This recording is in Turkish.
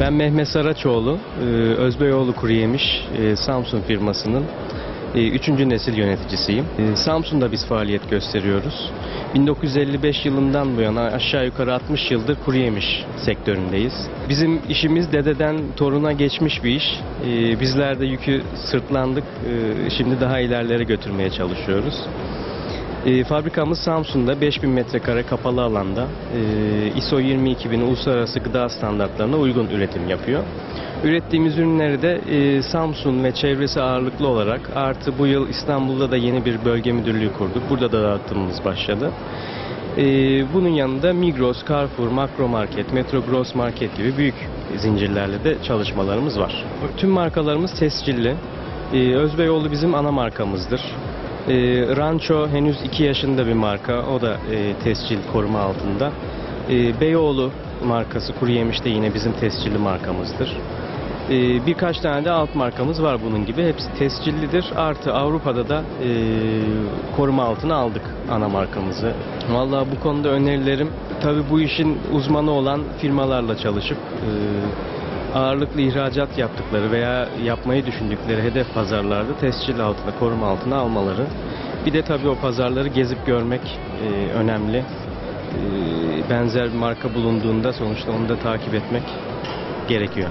Ben Mehmet Saraçoğlu, e, Özbeyoğlu Kuru Yemiş e, Samsun firmasının e, üçüncü nesil yöneticisiyim. E, Samsun'da biz faaliyet gösteriyoruz. 1955 yılından bu yana aşağı yukarı 60 yıldır kuru yemiş sektöründeyiz. Bizim işimiz dededen toruna geçmiş bir iş. E, Bizler de yükü sırtlandık. E, Şimdi daha ilerlere götürmeye çalışıyoruz. E, fabrikamız Samsun'da 5000 metrekare kapalı alanda e, ISO 22000 uluslararası gıda standartlarına uygun üretim yapıyor. Ürettiğimiz ürünleri de e, Samsun ve çevresi ağırlıklı olarak artı bu yıl İstanbul'da da yeni bir bölge müdürlüğü kurduk. Burada da dağıtımımız başladı. E, bunun yanında Migros, Carrefour, Makro Market, Metro Gross Market gibi büyük zincirlerle de çalışmalarımız var. Tüm markalarımız tescilli. E, Özbeyoğlu bizim ana markamızdır. E, Rancho henüz 2 yaşında bir marka. O da e, tescil koruma altında. E, Beyoğlu markası kuru yemiş de yine bizim tescilli markamızdır. E, birkaç tane de alt markamız var bunun gibi. Hepsi tescillidir. Artı Avrupa'da da e, koruma altına aldık ana markamızı. Vallahi bu konuda önerilerim tabii bu işin uzmanı olan firmalarla çalışıp e, ağırlıklı ihracat yaptıkları veya yapmayı düşündükleri hedef pazarlarda tescil altına, koruma altına almaları. Bir de tabii o pazarları gezip görmek e, önemli. E, benzer bir marka bulunduğunda sonuçta onu da takip etmek gerekiyor.